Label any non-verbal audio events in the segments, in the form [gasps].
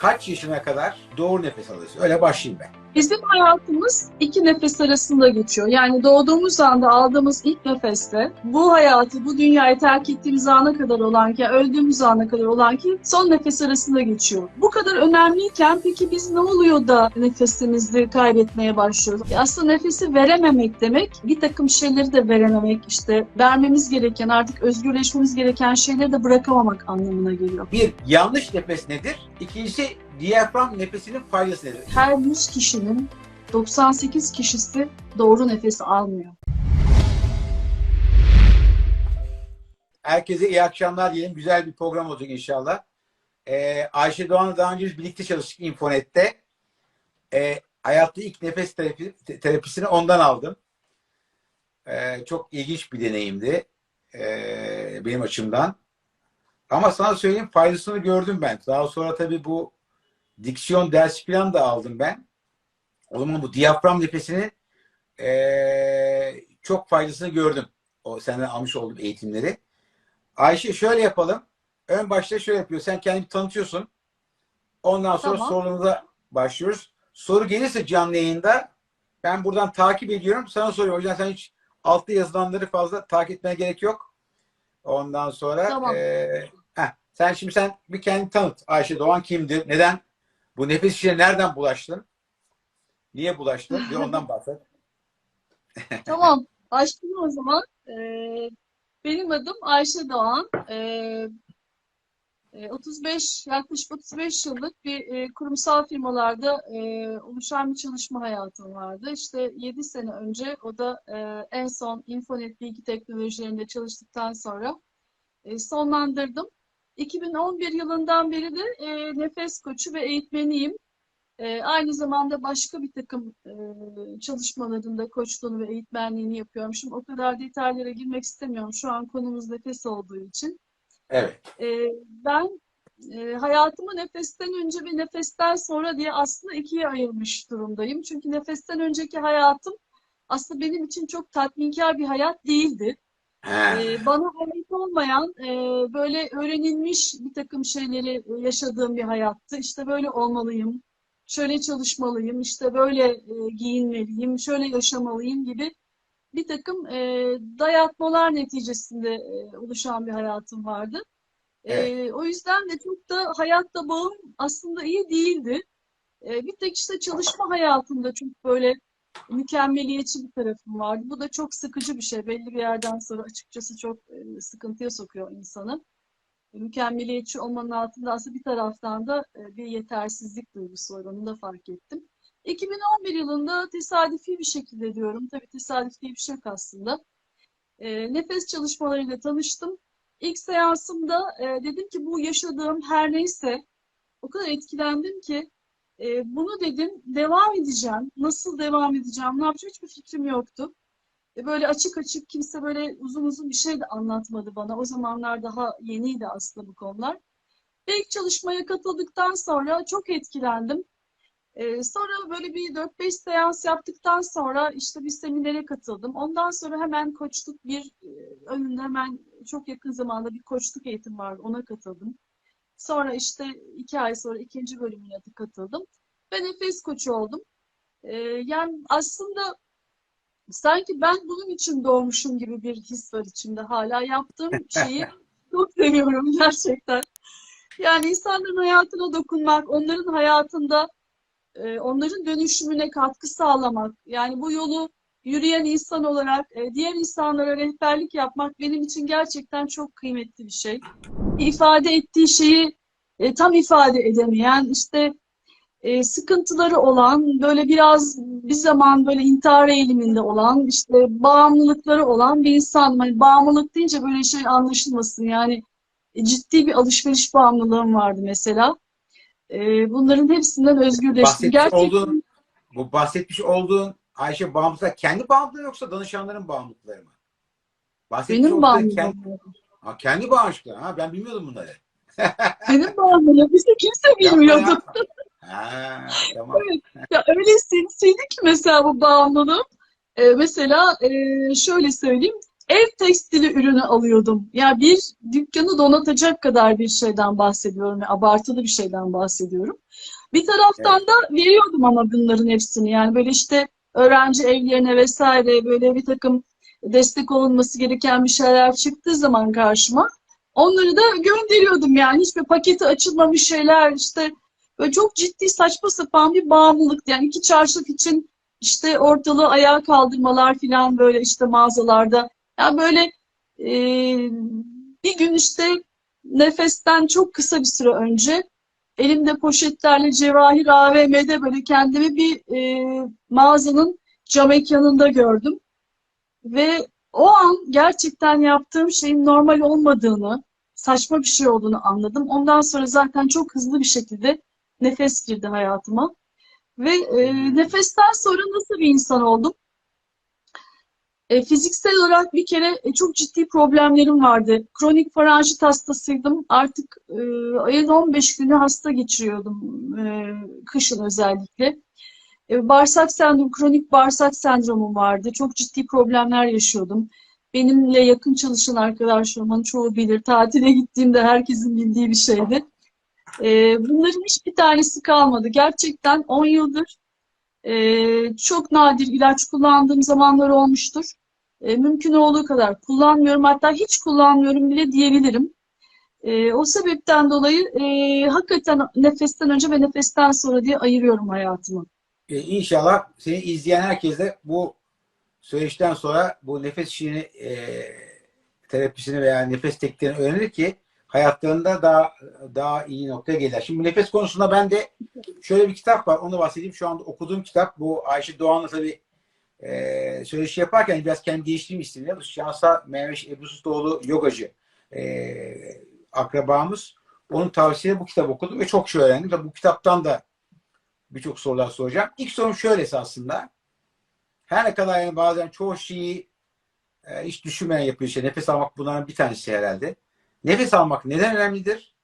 kaç yaşına kadar doğru nefes alıyorsun? Öyle başlayayım ben. Bizim hayatımız iki nefes arasında geçiyor. Yani doğduğumuz anda aldığımız ilk nefeste bu hayatı, bu dünyayı terk ettiğimiz ana kadar olan ki, öldüğümüz ana kadar olan ki son nefes arasında geçiyor. Bu kadar önemliyken peki biz ne oluyor da nefesimizi kaybetmeye başlıyoruz? E Aslında nefesi verememek demek, bir takım şeyleri de verememek, işte vermemiz gereken, artık özgürleşmemiz gereken şeyleri de bırakamamak anlamına geliyor. Bir, yanlış nefes nedir? İkincisi, diyafram nefesinin faydası nedir? Her 100 kişinin 98 kişisi doğru nefes almıyor. Herkese iyi akşamlar diyelim. Güzel bir program olacak inşallah. Ee, Ayşe Doğan'la daha önce biz birlikte çalıştık Infonet'te. Ee, hayatta ilk nefes terapi, te- terapisini ondan aldım. Ee, çok ilginç bir deneyimdi. ee, benim açımdan. Ama sana söyleyeyim faydasını gördüm ben. Daha sonra tabii bu diksiyon dersi falan da aldım ben. O zaman bu diyafram nefesinin ee, çok faydasını gördüm. O senden almış olduğum eğitimleri. Ayşe şöyle yapalım. Ön başta şöyle yapıyor. Sen kendini tanıtıyorsun. Ondan sonra Tamam. sorularımıza başlıyoruz. Soru gelirse canlı yayında ben buradan takip ediyorum. Sana soruyorum. O yüzden sen hiç altta yazılanları fazla takip etmeye gerek yok. Ondan sonra Tamam. eee, heh, sen şimdi sen bir kendini tanıt. Ayşe Doğan kimdir? Neden? Bu nefes işine nereden bulaştın? Niye bulaştın? Bir ondan bahset. [laughs] Tamam, başlayalım o zaman. Ee, benim adım Ayşe Doğan. Ee, e, 35, yaklaşık 35 yıllık bir e, kurumsal firmalarda e, oluşan bir çalışma hayatım vardı. İşte 7 sene önce o da e, en son Infonet bilgi teknolojilerinde çalıştıktan sonra e, sonlandırdım. 2011 yılından beri de e, nefes koçu ve eğitmeniyim. E, aynı zamanda başka bir takım e, çalışmalarında koçluğunu ve eğitmenliğini yapıyorum. Şimdi o kadar detaylara girmek istemiyorum. Şu an konumuz nefes olduğu için. Evet. E, ben e, hayatımı nefesten önce ve nefesten sonra diye aslında ikiye ayırmış durumdayım. Çünkü nefesten önceki hayatım aslında benim için çok tatminkar bir hayat değildi. Ee, bana ait olmayan e, böyle öğrenilmiş bir takım şeyleri yaşadığım bir hayattı. İşte böyle olmalıyım, şöyle çalışmalıyım, işte böyle e, giyinmeliyim, şöyle yaşamalıyım gibi bir takım e, dayatmalar neticesinde e, oluşan bir hayatım vardı. E, Evet. o yüzden de çok da hayatta bağım aslında iyi değildi. E, bir tek işte çalışma hayatımda çok böyle mükemmeliyetçi bir tarafım vardı. Bu da çok sıkıcı bir şey. Belli bir yerden sonra açıkçası çok e, sıkıntıya sokuyor insanı. E, Mükemmeliyetçi olmanın altında aslında bir taraftan da e, bir yetersizlik duygusu var. Onu da fark ettim. 2011 yılında tesadüfi bir şekilde diyorum. Tabii tesadüf diye bir şey yok aslında. E, nefes çalışmalarıyla tanıştım. İlk seansımda dedim ki bu yaşadığım her neyse o kadar etkilendim ki e, bunu dedim devam edeceğim. Nasıl devam edeceğim, ne yapacağım hiçbir fikrim yoktu. E, böyle açık açık kimse böyle uzun uzun bir şey de anlatmadı bana. O zamanlar daha yeniydi aslında bu konular. Ve ilk çalışmaya katıldıktan sonra çok etkilendim. E, sonra böyle bir 4-5 seans yaptıktan sonra işte bir seminere katıldım. Ondan sonra hemen koçluk bir e, önünde hemen çok yakın zamanda bir koçluk eğitim vardı. Ona katıldım. Sonra işte iki ay sonra ikinci bölümüne de katıldım. Ben nefes koçu oldum. Ee, yani aslında sanki ben bunun için doğmuşum gibi bir his var içimde hala. Yaptığım [laughs] şeyi çok seviyorum gerçekten. Yani insanların hayatına dokunmak, onların hayatında e, onların dönüşümüne katkı sağlamak. Yani bu yolu yürüyen insan olarak e, diğer insanlara rehberlik yapmak benim için gerçekten çok kıymetli bir şey. İfade ettiği şeyi e, tam ifade edemeyen, işte e, sıkıntıları olan, böyle biraz bir zaman böyle intihar eğiliminde olan, işte bağımlılıkları olan bir insan. Hani bağımlılık deyince böyle şey anlaşılmasın. Yani e, ciddi bir alışveriş bağımlılığım vardı mesela. E, bunların hepsinden özgürleştim. Gerçekten olduğun bu bahsetmiş olduğun Ayşe bağımlılıklar kendi bağımlılığı yoksa danışanların bağımlılıkları mı? Bahsetmiş benim oldukları Kendi, bağımlılığım. Ha, kendi bağışıklığı. Ha, ben bilmiyordum bunları. [laughs] Benim bağımlılığım. Bizi kimse Yapma bilmiyordu. Ha, tamam. Ya öyle sinsiydi ki mesela bu bağımlılığım. Ee, mesela e, şöyle söyleyeyim. ev tekstili ürünü alıyordum. Ya bir dükkanı donatacak kadar bir şeyden bahsediyorum. Abartılı bir şeyden bahsediyorum. Bir taraftan da veriyordum ama bunların hepsini. Yani böyle işte öğrenci evlerine vesaire böyle bir takım destek olunması gereken bir şeyler çıktığı zaman karşıma onları da gönderiyordum yani. Hiçbir paketi açılmamış şeyler işte böyle çok ciddi saçma sapan bir bağımlılık. Yani iki çarşaf için işte ortalığı ayağa kaldırmalar falan böyle işte mağazalarda. Yani böyle e, bir gün işte nefesten çok kısa bir süre önce elimde poşetlerle Cevahir AVM'de böyle kendimi bir e, mağazanın cam mekanında gördüm. Ve o an gerçekten yaptığım şeyin normal olmadığını, saçma bir şey olduğunu anladım. Ondan sonra zaten çok hızlı bir şekilde nefes girdi hayatıma. Ve e, nefesten sonra nasıl bir insan oldum? E, fiziksel olarak bir kere e, çok ciddi problemlerim vardı. Kronik faranjit hastasıydım. Artık e, ayın 15 günü hasta geçiriyordum. E, kışın özellikle. E, bağırsak sendromu, kronik bağırsak sendromum vardı. Çok ciddi problemler yaşıyordum. Benimle yakın çalışan arkadaşlarımın çoğu bilir. Tatile gittiğimde herkesin bildiği bir şeydi. E, bunların hiçbir tanesi kalmadı. Gerçekten 10 yıldır e, çok nadir ilaç kullandığım zamanlar olmuştur. Mümkün olduğu kadar kullanmıyorum. Hatta hiç kullanmıyorum bile diyebilirim. O sebepten dolayı hakikaten nefesten önce ve nefesten sonra diye ayırıyorum hayatımı. E, inşallah seni izleyen herkes de bu süreçten sonra bu nefes işini e, terapisini veya nefes tekniklerini öğrenir ki hayatlarında daha daha iyi noktaya gelirler. Şimdi bu nefes konusunda ben de şöyle bir kitap var. Onu bahsedeyim. Şu anda okuduğum kitap bu Ayşe Doğan'la tabii e, söyleşi yaparken biraz kendi değiştiğimi istedim. Şansa Mehmet Ebu Sustoğlu yogacı e, akrabamız. Onun tavsiye bu kitap okudum ve çok şey öğrendim. Tabii bu kitaptan da birçok sorular soracağım. İlk sorum şöylesi aslında. Her ne kadar yani bazen çoğu şeyi e, hiç düşünmeden yapıyor işte. Nefes almak bunların bir tanesi herhalde. Nefes almak neden önemlidir?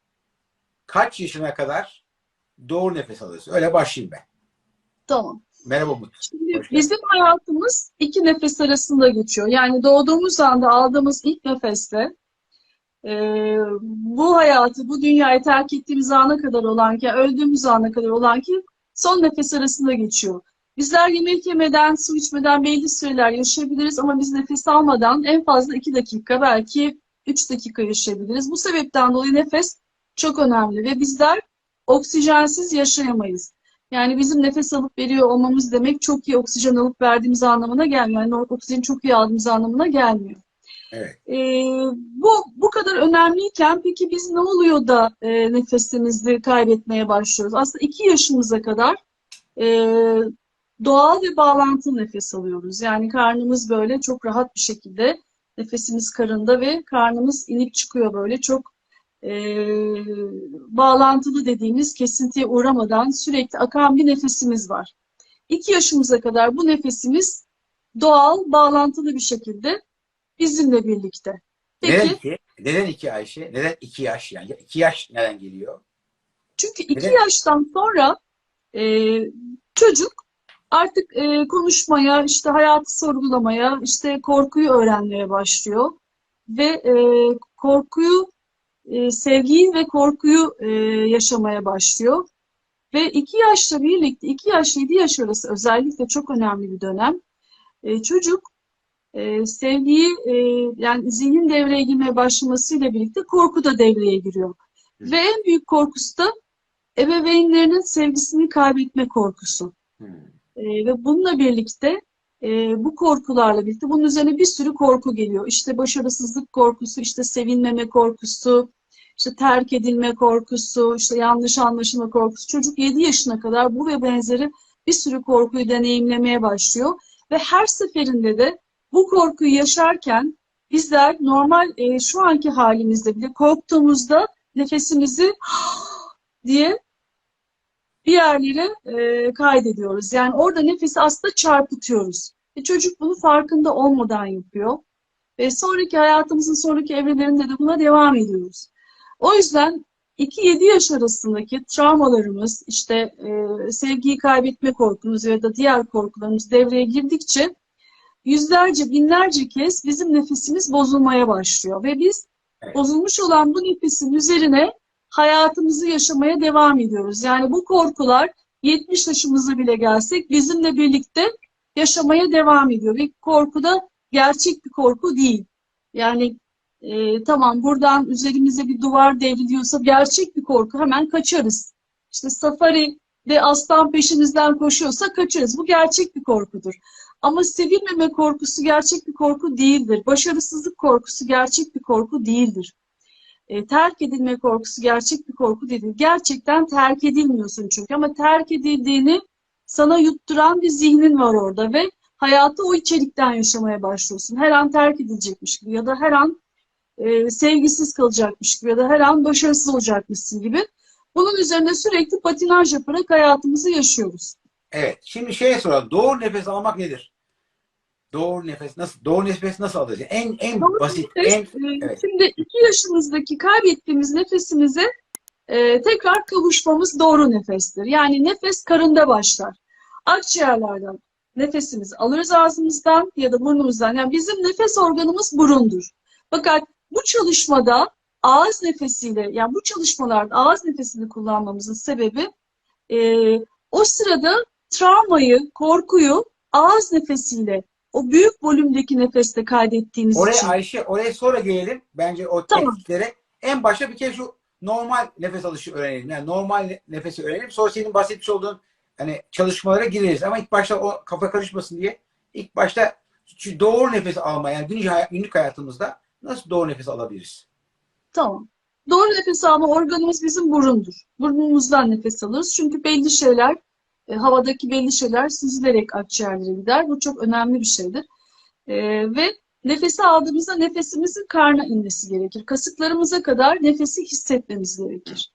Kaç yaşına kadar doğru nefes alıyorsun? Öyle başlayayım ben. Tamam. Merhaba Umut. Şimdi bizim hayatımız iki nefes arasında geçiyor. Yani doğduğumuz anda aldığımız ilk nefeste e, bu hayatı, bu dünyayı terk ettiğimiz ana kadar olan ki, öldüğümüz ana kadar olan ki son nefes arasında geçiyor. Bizler yemek yemeden, su içmeden belli süreler yaşayabiliriz ama biz nefes almadan en fazla iki dakika, belki üç dakika yaşayabiliriz. Bu sebepten dolayı nefes çok önemli ve bizler oksijensiz yaşayamayız. Yani bizim nefes alıp veriyor olmamız demek çok iyi oksijen alıp verdiğimiz anlamına gelmiyor. Yani oksijeni çok iyi aldığımız anlamına gelmiyor. Evet. Ee, bu bu kadar önemliyken peki biz ne oluyor da e, nefesimizi kaybetmeye başlıyoruz? Aslında iki yaşımıza kadar e, doğal ve bağlantılı nefes alıyoruz. Yani karnımız böyle çok rahat bir şekilde nefesimiz karında ve karnımız inip çıkıyor böyle çok e, bağlantılı dediğimiz kesintiye uğramadan sürekli akan bir nefesimiz var. İki yaşımıza kadar bu nefesimiz doğal, bağlantılı bir şekilde bizimle birlikte. Peki, neden iki? Neden iki Ayşe? Neden iki yaş? Yani iki yaş neden geliyor? Çünkü iki neden? yaştan sonra e, çocuk artık e, konuşmaya, işte hayatı sorgulamaya, işte korkuyu öğrenmeye başlıyor. Ve e, korkuyu e, sevgiyi ve korkuyu e, yaşamaya başlıyor. Ve iki yaşla birlikte, iki yaş yedi yaş arası özellikle çok önemli bir dönem. E, çocuk e, sevgiyi, e, yani zihnin devreye girmeye başlamasıyla birlikte korku da devreye giriyor. Hı. Ve en büyük korkusu da ebeveynlerinin sevgisini kaybetme korkusu. E, ve bununla birlikte e, bu korkularla birlikte bunun üzerine bir sürü korku geliyor. İşte başarısızlık korkusu, işte sevinmeme korkusu, işte terk edilme korkusu, işte yanlış anlaşılma korkusu. Çocuk 7 yaşına kadar bu ve benzeri bir sürü korkuyu deneyimlemeye başlıyor. Ve her seferinde de bu korkuyu yaşarken bizler normal e, şu anki halimizde bile korktuğumuzda nefesimizi [gasps] diye bir yerlere e, kaydediyoruz. Yani orada nefesi aslında çarpıtıyoruz. E, çocuk bunu farkında olmadan yapıyor. Ve sonraki hayatımızın sonraki evrelerinde de buna devam ediyoruz. O yüzden 2-7 yaş arasındaki travmalarımız, işte e, sevgiyi kaybetme korkumuz ya da diğer korkularımız devreye girdikçe yüzlerce, binlerce kez bizim nefesimiz bozulmaya başlıyor. Ve biz bozulmuş olan bu nefesin üzerine hayatımızı yaşamaya devam ediyoruz. Yani bu korkular 70 yaşımıza bile gelsek bizimle birlikte yaşamaya devam ediyor. Ve korku da gerçek bir korku değil. Yani e, tamam buradan üzerimize bir duvar devriliyorsa gerçek bir korku hemen kaçarız. İşte safari'de aslan peşimizden koşuyorsa kaçarız. Bu gerçek bir korkudur. Ama sevilmeme korkusu gerçek bir korku değildir. Başarısızlık korkusu gerçek bir korku değildir. E, terk edilme korkusu gerçek bir korku değildir. Gerçekten terk edilmiyorsun çünkü ama terk edildiğini sana yutturan bir zihnin var orada ve hayatı o içerikten yaşamaya başlıyorsun. Her an terk edilecekmiş gibi ya da her an e, sevgisiz kalacakmış gibi ya da her an başarısız olacakmışsın gibi. Bunun üzerine sürekli patinaj yaparak hayatımızı yaşıyoruz. Evet. Şimdi şeye soralım. Doğru nefes almak nedir? Doğru nefes nasıl? Doğru nefes nasıl alacağız? En en Doğru basit, nefes, en e, evet. Şimdi iki yaşımızdaki kaybettiğimiz nefesimize e, tekrar kavuşmamız doğru nefestir. Yani nefes karında başlar. Akciğerlerden nefesimizi alırız ağzımızdan ya da burnumuzdan. Yani bizim nefes organımız burundur. Fakat bu çalışmada ağız nefesiyle, yani bu çalışmalarda ağız nefesini kullanmamızın sebebi e, o sırada travmayı, korkuyu ağız nefesiyle, o büyük volümdeki nefeste kaydettiğimiz Oraya için. Ayşe, oraya sonra gelelim. Bence o Tamam. tekniklere. En başta bir kere şu normal nefes alışı öğrenelim. Yani normal ne- nefesi öğrenelim. Sonra senin bahsetmiş olduğun hani çalışmalara gireriz. Ama ilk başta o kafa karışmasın diye ilk başta doğru nefes alma yani günlük, günlük hayatımızda nasıl doğru nefes alabiliriz? Tamam. Doğru nefes alma organımız bizim burundur. Burnumuzdan nefes alırız. Çünkü belli şeyler, e, havadaki belli şeyler süzülerek akciğerlere gider. Bu çok önemli bir şeydir. E, ve nefesi aldığımızda nefesimizin karna inmesi gerekir. Kasıklarımıza kadar nefesi hissetmemiz gerekir.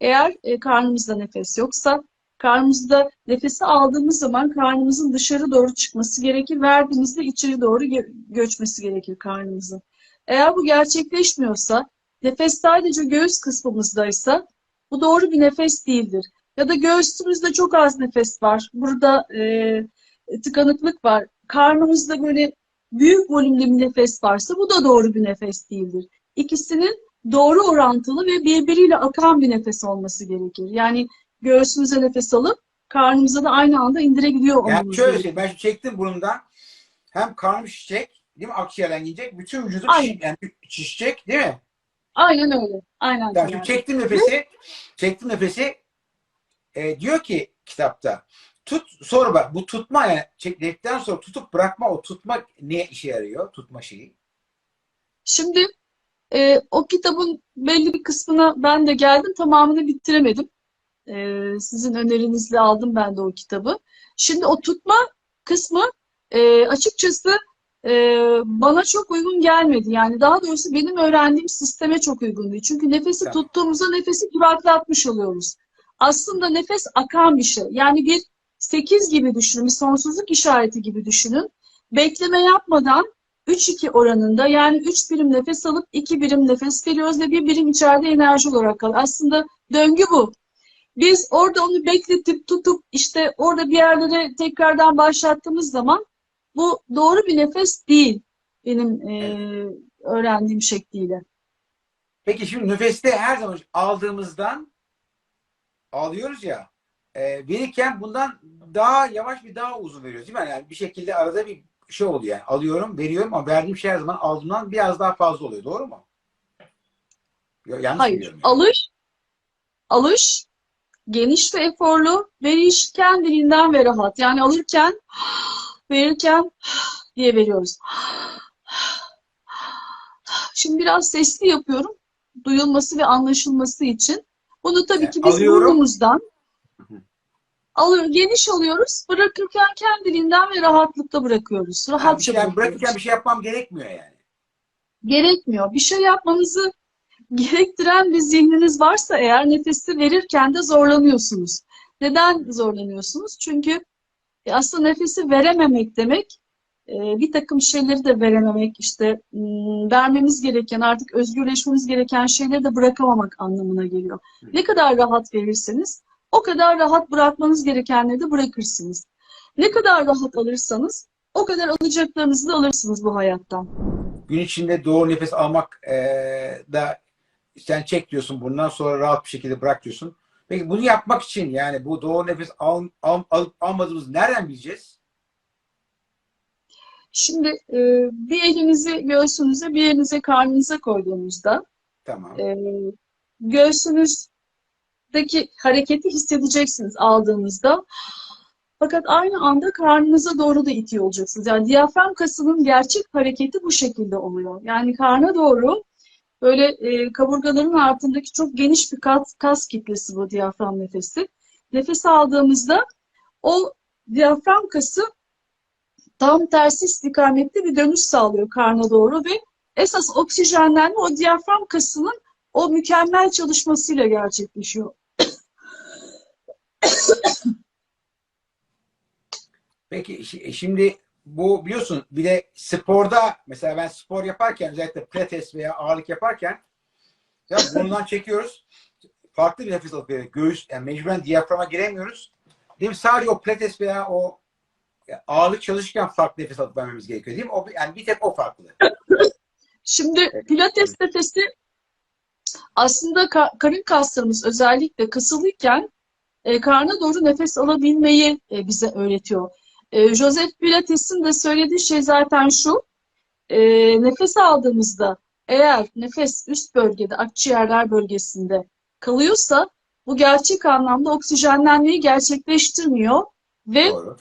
Eğer e, karnımızda nefes yoksa, karnımızda nefesi aldığımız zaman karnımızın dışarı doğru çıkması gerekir. Verdiğimizde içeri doğru gö- göçmesi gerekir karnımızın. Eğer bu gerçekleşmiyorsa, nefes sadece göğüs kısmımızdaysa bu doğru bir nefes değildir. Ya da göğsümüzde çok az nefes var. Burada e, tıkanıklık var. Karnımızda böyle büyük volümde bir nefes varsa bu da doğru bir nefes değildir. İkisinin doğru orantılı ve birbiriyle akan bir nefes olması gerekir. Yani göğsümüze nefes alıp karnımıza da aynı anda indirebiliyor Yani olmamız şöyle gerekir. şey, ben çektim burundan. Hem karnım şişecek, değil mi? Akciğerden gidecek. Bütün vücudum Aynen. şiş, yani şişecek, değil mi? Aynen öyle. Aynen Yani şimdi çektim nefesi, çektim nefesi. E, diyor ki kitapta, tut sonra bak bu tutma yani çektikten sonra tutup bırakma o tutma ne işe yarıyor? Tutma şeyi. Şimdi e, o kitabın belli bir kısmına ben de geldim. Tamamını bitiremedim. E, sizin önerinizle aldım ben de o kitabı. Şimdi o tutma kısmı e, açıkçası e, bana çok uygun gelmedi. Yani daha doğrusu benim öğrendiğim sisteme çok uygun değil. Çünkü nefesi Tamam. tuttuğumuzda nefesi duraklatmış oluyoruz. Aslında nefes akan bir şey. Yani bir sekiz gibi düşünün, bir sonsuzluk işareti gibi düşünün. Bekleme yapmadan 3-2 oranında yani 3 birim nefes alıp 2 birim nefes veriyoruz ve bir birim içeride enerji olarak kalıyor. Aslında döngü bu. Biz orada onu bekletip tutup işte orada bir yerlere tekrardan başlattığımız zaman bu doğru bir nefes değil benim eee, öğrendiğim şekliyle. Peki şimdi nefeste her zaman aldığımızdan alıyoruz ya e, verirken bundan daha yavaş bir daha uzun veriyoruz değil mi? Yani bir şekilde arada bir şey oluyor yani. Alıyorum, veriyorum ama verdiğim şey her zaman aldığımdan biraz daha fazla oluyor. Doğru mu? Ya- Yanlış Hayır. yani. Alış, alış, geniş ve eforlu, veriş kendiliğinden ve rahat. Yani alırken, verirken diye veriyoruz. Şimdi biraz sesli yapıyorum. Duyulması ve anlaşılması için. Bunu tabii ki biz Alıyorum. burnumuzdan Hı hı. alıyor, geniş alıyoruz. Bırakırken kendiliğinden ve rahatlıkla bırakıyoruz. Yani Rahatça şey, yani bırakıyoruz. bırakırken bir şey yapmam gerekmiyor yani. Gerekmiyor. Bir şey yapmanızı gerektiren bir zihniniz varsa eğer nefesi verirken de zorlanıyorsunuz. Neden zorlanıyorsunuz? Çünkü e, aslında nefesi verememek demek bir takım şeyleri de verememek, işte m, vermemiz gereken, artık özgürleşmemiz gereken şeyleri de bırakamamak anlamına geliyor. Ne kadar rahat verirseniz o kadar rahat bırakmanız gerekenleri de bırakırsınız. Ne kadar rahat alırsanız o kadar alacaklarınızı da alırsınız bu hayattan. Gün içinde doğru nefes almak eee, da sen çek diyorsun bundan sonra rahat bir şekilde bırak diyorsun. Peki bunu yapmak için yani bu doğru nefes al, al, alıp almadığımızı nereden bileceğiz? Şimdi e, bir elinizi göğsünüze, bir elinize karnınıza koyduğunuzda Tamam. e, göğsünüzdeki hareketi hissedeceksiniz aldığınızda. Fakat aynı anda karnınıza doğru da itiyor olacaksınız. Yani diyafram kasının gerçek hareketi bu şekilde oluyor. Yani karna doğru böyle e, kaburgaların altındaki çok geniş bir kas, kas kitlesi bu diyafram nefesi. Nefes aldığımızda o diyafram kası tam tersi istikametli bir dönüş sağlıyor karna doğru ve esas oksijenlenme o diyafram kasının o mükemmel çalışmasıyla gerçekleşiyor. [coughs] Peki şi- şimdi bu biliyorsun bir de sporda mesela ben spor yaparken özellikle pilates veya ağırlık yaparken ya bundan çekiyoruz. Farklı bir nefes alıp veriyoruz. Göğüs yani mecburen diyaframa giremiyoruz. Değil mi? Sadece o pilates veya o ağırlık çalışırken farklı nefes alıp vermemiz gerekiyor değil mi? O, yani bir tek o farklı. [laughs] Şimdi pilates nefesi aslında ka- karın kaslarımız özellikle kasılıyken e, karna doğru nefes alabilmeyi e, bize öğretiyor. E, Joseph Pilates'in de söylediği şey zaten şu. e, nefes aldığımızda eğer nefes üst bölgede, akciğerler bölgesinde kalıyorsa bu gerçek anlamda oksijenlenmeyi gerçekleştirmiyor ve Doğru.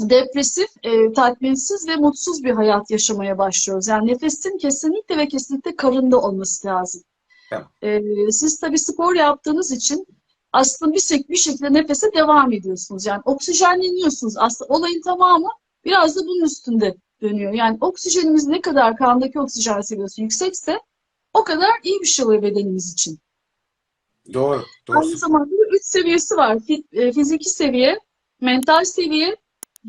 Depresif, e, tatminsiz ve mutsuz bir hayat yaşamaya başlıyoruz. Yani nefesin kesinlikle ve kesinlikle karında olması lazım. Tamam. E, siz tabii spor yaptığınız için aslında bir, şek- bir şekilde nefese devam ediyorsunuz. Yani oksijenleniyorsunuz. Aslında olayın tamamı biraz da bunun üstünde dönüyor. Yani oksijenimiz ne kadar kandaki oksijen seviyesi yüksekse o kadar iyi bir şey oluyor bedenimiz için. Doğru. Doğru. Aynı zamanda da üç seviyesi var. E, Fiziki seviye, mental seviye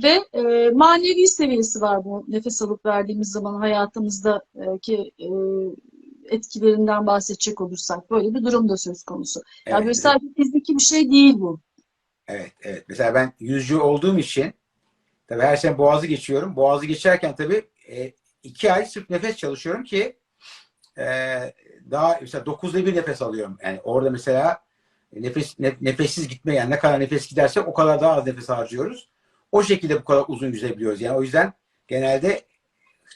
ve e, manevi seviyesi var bu nefes alıp verdiğimiz zaman hayatımızdaki e, etkilerinden bahsedecek olursak. Böyle bir durum da söz konusu. Yani Evet, böyle sadece fiziki bir şey değil bu. Evet, evet. Mesela ben yüzücü olduğum için tabii her sene boğazı geçiyorum. Boğazı geçerken tabii e, iki ay sırf nefes çalışıyorum ki e, daha mesela dokuzda bir nefes alıyorum. Yani orada mesela nefes ne- nefessiz gitme yani ne kadar nefes gidersek o kadar daha az nefes harcıyoruz. O şekilde bu kadar uzun yüzebiliyoruz. Yani o yüzden genelde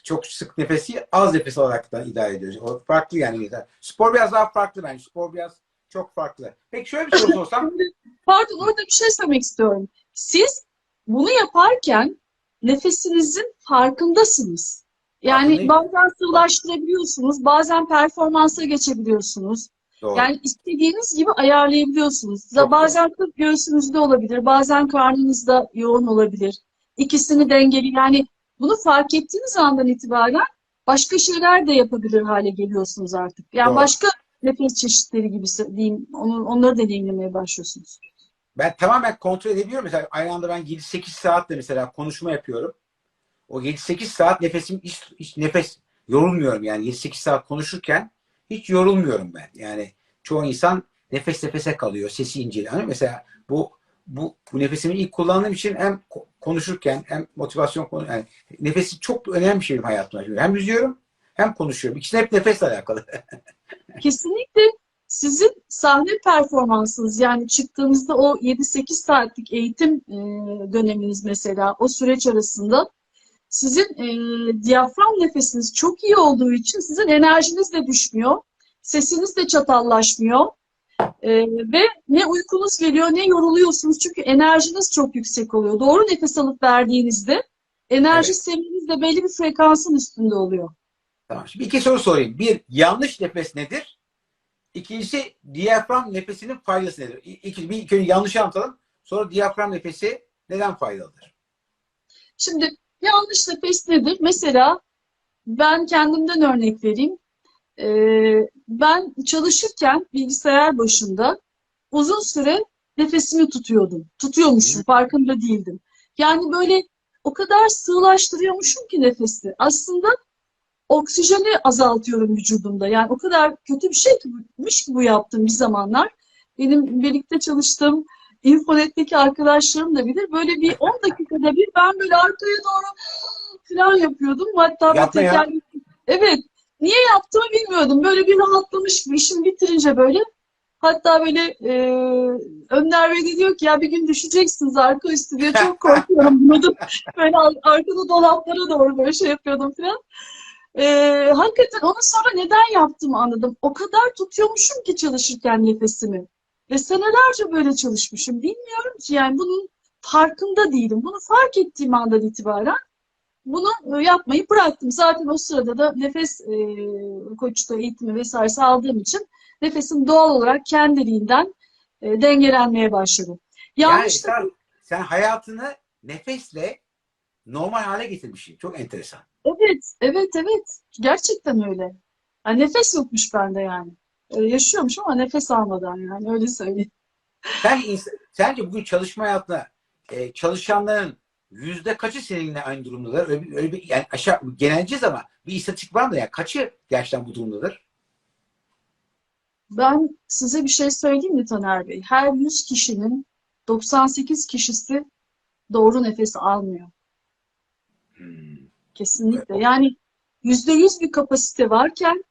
çok sık nefesi az nefes alarak da idare ediyoruz. O farklı yani. Spor biraz daha farklı bence. Spor biraz çok farklı. Peki şöyle bir soru sorsam. [laughs] Pardon orada bir şey söylemek istiyorum. Siz bunu yaparken nefesinizin farkındasınız. Yani Farkındayım. bazen sığlaştırabiliyorsunuz, bazen performansa geçebiliyorsunuz. Doğru. Yani istediğiniz gibi ayarlayabiliyorsunuz. Çok bazen sırf göğsünüzde olabilir, bazen karnınızda yoğun olabilir. İkisini dengeli. Yani bunu fark ettiğiniz andan itibaren başka şeyler de yapabilir hale geliyorsunuz artık. Yani Doğru. başka nefes çeşitleri gibi diyeyim, onu, onları deneyimlemeye başlıyorsunuz. Ben tamamen kontrol edebiliyorum. Mesela aynı anda ben 7-8 saatte mesela konuşma yapıyorum. O 7-8 saat nefesim hiç, hiç nefes yorulmuyorum yani 7-8 saat konuşurken hiç yorulmuyorum ben. Yani çoğu insan nefes nefese kalıyor, sesi inceliyor. Hani mesela bu bu bu nefesimi ilk kullandığım için hem ko- konuşurken hem motivasyon konu yani nefesi çok önemli bir şey hayatımda. Hem yüzüyorum hem konuşuyorum. İkisi hep nefesle alakalı. [laughs] Kesinlikle sizin sahne performansınız yani çıktığınızda o 7-8 saatlik eğitim e, döneminiz mesela o süreç arasında sizin e, diyafram nefesiniz çok iyi olduğu için sizin enerjiniz de düşmüyor. Sesiniz de çatallaşmıyor. E, ve ne uykunuz geliyor ne yoruluyorsunuz çünkü enerjiniz çok yüksek oluyor. Doğru nefes alıp verdiğinizde enerji Evet. seviyeniz de belli bir frekansın üstünde oluyor. Tamam. Şimdi iki soru sorayım. Bir, yanlış nefes nedir? İkincisi, diyafram nefesinin faydası nedir? İki, bir önce yanlış anlatalım. Sonra diyafram nefesi neden faydalıdır? Şimdi yanlış nefes nedir? Mesela ben kendimden örnek vereyim. Ee, ben çalışırken bilgisayar başında uzun süre nefesimi tutuyordum. Tutuyormuşum, farkında değildim. Yani böyle o kadar sığlaştırıyormuşum ki nefesi. Aslında oksijeni azaltıyorum vücudumda. Yani o kadar kötü bir şeymiş ki bu yaptığım bir zamanlar. Benim birlikte çalıştığım Infonet'teki arkadaşlarım da bilir. Böyle bir 10 dakikada bir ben böyle arkaya doğru falan yapıyordum. Hatta bir Yapma ya. teker... Evet. Niye yaptığımı bilmiyordum. Böyle bir rahatlamış gibi işimi bitirince böyle. Hatta böyle e, Önder Bey de diyor ki ya bir gün düşeceksiniz arka üstü diye çok [laughs] korkuyorum. Da böyle ar- arkada dolaplara doğru böyle şey yapıyordum falan. E, hakikaten onu sonra neden yaptığımı anladım. O kadar tutuyormuşum ki çalışırken nefesimi. Ve senelerce böyle çalışmışım. Bilmiyorum ki yani bunun farkında değilim. Bunu fark ettiğim andan itibaren bunu e, yapmayı bıraktım. Zaten o sırada da nefes e, koçluğu eğitimi vesairesi aldığım için nefesim doğal olarak kendiliğinden e, dengelenmeye başladı. Yani Yanlış da sen, sen hayatını nefesle normal hale getirmişsin. Çok enteresan. evet, evet, evet. Gerçekten öyle. Yani nefes yokmuş bende yani. E, yaşıyormuşum ama nefes almadan yani öyle söyleyeyim. Sen, sence bugün çalışma hayatında e, çalışanların yüzde kaçı seninle aynı durumdadır? Öyle, bir- öyle bir, yani aşağı genelciyiz ama bir istatistik var mı? Yani kaçı gerçekten bu durumdadır? Ben size bir şey söyleyeyim mi Taner Bey? Her 100 kişinin 98 kişisi doğru nefes almıyor. Hmm. Kesinlikle. Yani %100 bir kapasite varken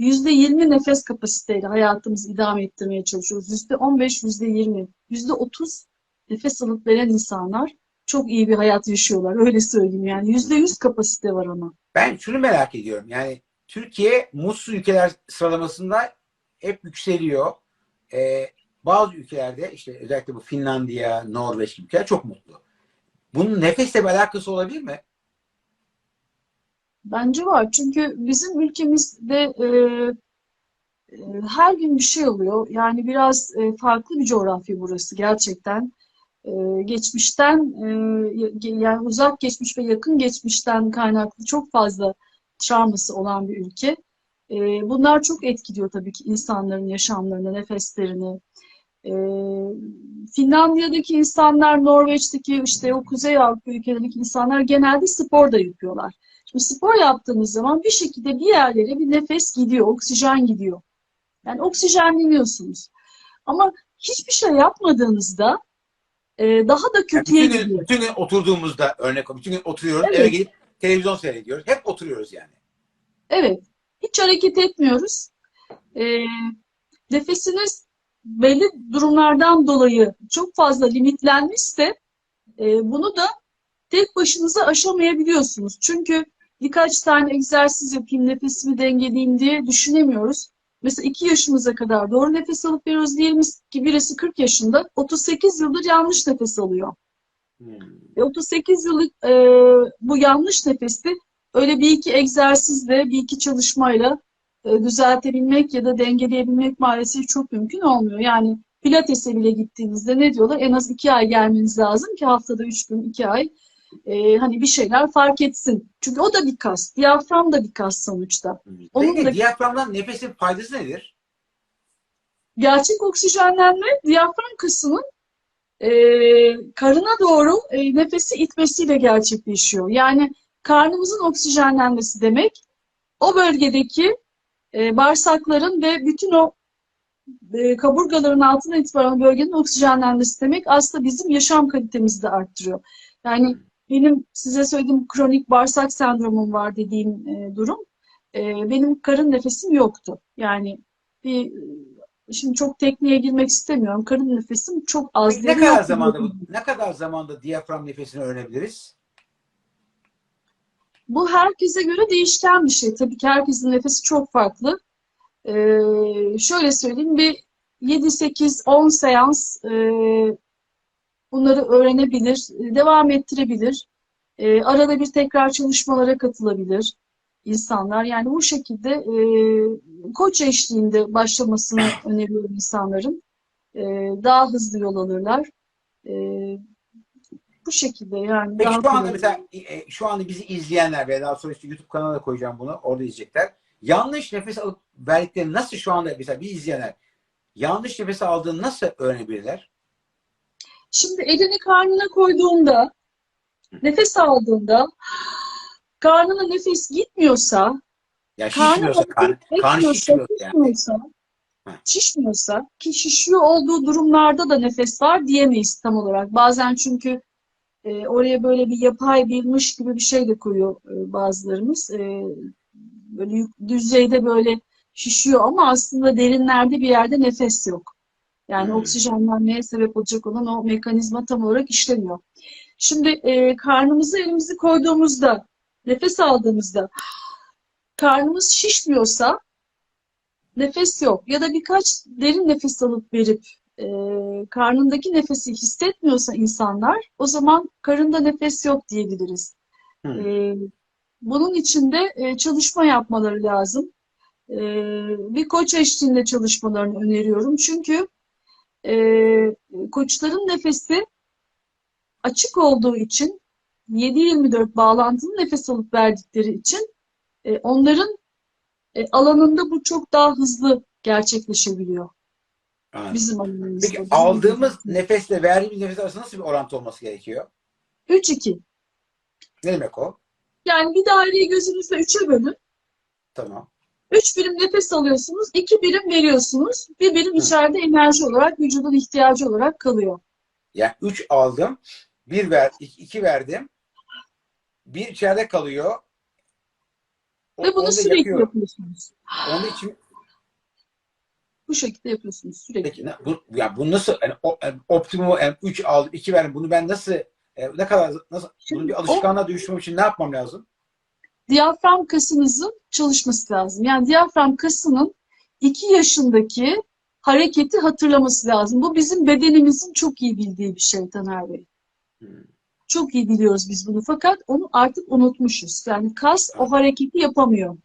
%20 nefes kapasiteyle hayatımızı idame ettirmeye çalışıyoruz. %15, %20, %30 nefes alıp veren insanlar çok iyi bir hayat yaşıyorlar. Öyle söyleyeyim yani. %100 kapasite var ama. Ben şunu merak ediyorum. Yani Türkiye mutsuz ülkeler sıralamasında hep yükseliyor. Ee, bazı ülkelerde işte özellikle bu Finlandiya, Norveç gibi ülkeler çok mutlu. Bunun nefesle bir alakası olabilir mi? Bence var. Çünkü bizim ülkemizde e, e, her gün bir şey oluyor. Yani biraz e, farklı bir coğrafya burası gerçekten. E, geçmişten e, yani uzak geçmiş ve yakın geçmişten kaynaklı çok fazla travması olan bir ülke. E, bunlar çok etkiliyor tabii ki insanların yaşamlarını, nefeslerini. E, Finlandiya'daki insanlar, Norveç'teki işte o Kuzey Avrupa ülkelerindeki insanlar genelde spor da yapıyorlar. Şimdi spor yaptığınız zaman bir şekilde bir yerlere bir nefes gidiyor, oksijen gidiyor. Yani oksijenleniyorsunuz. Ama hiçbir şey yapmadığınızda e, daha da Yani kötüye bütün, gün, gidiyor. bütün gün oturduğumuzda örnek bütün gün oturuyoruz, Evet. eve gelip televizyon seyrediyoruz. Hep oturuyoruz yani. Evet, hiç hareket etmiyoruz. E, nefesiniz belli durumlardan dolayı çok fazla limitlenmişse e, bunu da tek başınıza aşamayabiliyorsunuz. Çünkü birkaç tane egzersiz yapayım, nefesimi dengeleyeyim diye düşünemiyoruz. Mesela 2 yaşımıza kadar doğru nefes alıp veriyoruz diyelim ki birisi 40 yaşında 38 yıldır yanlış nefes alıyor. Hmm. Ve 38 yıllık e, bu yanlış nefesi öyle bir iki egzersizle, bir iki çalışmayla e, düzeltebilmek ya da dengeleyebilmek maalesef çok mümkün olmuyor. Yani Pilates'e bile gittiğinizde ne diyorlar? En az iki ay gelmeniz lazım ki haftada üç gün, iki ay e, hani bir şeyler fark etsin. Çünkü o da bir kas. Diyafram da bir kas sonuçta. Onun Peki da- diyaframdan nefesin faydası nedir? Gerçek oksijenlenme diyafram kasının e, karına doğru e, nefesi itmesiyle gerçekleşiyor. Yani karnımızın oksijenlenmesi demek o bölgedeki e, bağırsakların ve bütün o e, kaburgaların altına itibaren bölgenin oksijenlenmesi demek aslında bizim yaşam kalitemizi de arttırıyor. Yani benim size söylediğim kronik bağırsak sendromum var dediğim e, durum. e, benim karın nefesim yoktu. Yani bir şimdi çok tekniğe girmek istemiyorum. Karın nefesim çok az. Peki ne kadar yoktu. zamanda bu, ne kadar zamanda diyafram nefesini öğrenebiliriz? Bu herkese göre değişken bir şey. Tabii ki herkesin nefesi çok farklı. Ee, şöyle söyleyeyim bir 7, 8, 10 seans e, bunları öğrenebilir, devam ettirebilir. E, arada bir tekrar çalışmalara katılabilir insanlar. Yani bu şekilde e, koç eşliğinde başlamasını [clears throat] öneriyorum insanların. E, daha hızlı yol alırlar. E, bu şekilde yani Peki şu anda mesela e, şu anda bizi izleyenler ve daha sonra işte YouTube kanalına koyacağım bunu. Orada izleyecekler. Yanlış nefes alıp verdiklerini nasıl şu anda mesela bir izleyenler yanlış nefes aldığını nasıl öğrenebilirler? Şimdi elini karnına koyduğunda, nefes aldığında karnına nefes gitmiyorsa, karnı şişmiyorsa, karn, karnı etmiyorsa, şişmiyorsa yani. şişmiyorsa ki şişiyor olduğu durumlarda da nefes var diyemeyiz tam olarak. Bazen çünkü e, oraya böyle bir yapay bir mış gibi bir şey de koyuyor e, bazılarımız. E, böyle düzeyde böyle şişiyor ama aslında derinlerde bir yerde nefes yok. Yani Hmm. oksijenlenmeye sebep olacak olan o mekanizma tam olarak işlemiyor. Şimdi e, karnımıza elimizi koyduğumuzda, nefes aldığımızda karnımız şişmiyorsa nefes yok. Ya da birkaç derin nefes alıp verip e, karnındaki nefesi hissetmiyorsa insanlar o zaman karında nefes yok diyebiliriz. Hı. E, bunun için de e, çalışma yapmaları lazım. E, bir koç eşliğinde çalışmalarını öneriyorum. Çünkü e, koçların nefesi açık olduğu için 7-24 bağlantılı nefes alıp verdikleri için e, onların e, alanında bu çok daha hızlı gerçekleşebiliyor. Anladım. Bizim alanımızda. Peki bizim aldığımız alanımızda. nefesle verdiğimiz nefes arasında nasıl bir orantı olması gerekiyor? 3-2. Ne demek o? Yani bir daireyi gözünüzle 3'e bölün. Tamam. 3 birim nefes alıyorsunuz, 2 birim veriyorsunuz. Bir birim Hı. içeride enerji olarak, vücudun ihtiyacı olarak kalıyor. Yani 3 aldım, 1 ver, 2 verdim. Bir içeride kalıyor. O- Ve bunu sürekli yakıyorum. yapıyorsunuz. Onun için Bu şekilde yapıyorsunuz sürekli. peki bu ya bu nasıl yani, o, yani optimum yani 3 aldım, 2 verdim. Bunu ben nasıl e, ne kadar nasıl Şimdi bunu bir o- alışkanlığa dönüştürmem için ne yapmam lazım? Diyafram kasınızın çalışması lazım. Yani diyafram kasının 2 yaşındaki hareketi hatırlaması lazım. Bu bizim bedenimizin çok iyi bildiği bir şey Taner Bey. Hmm. Çok iyi biliyoruz biz bunu fakat onu artık unutmuşuz. Yani kas o hareketi yapamıyor.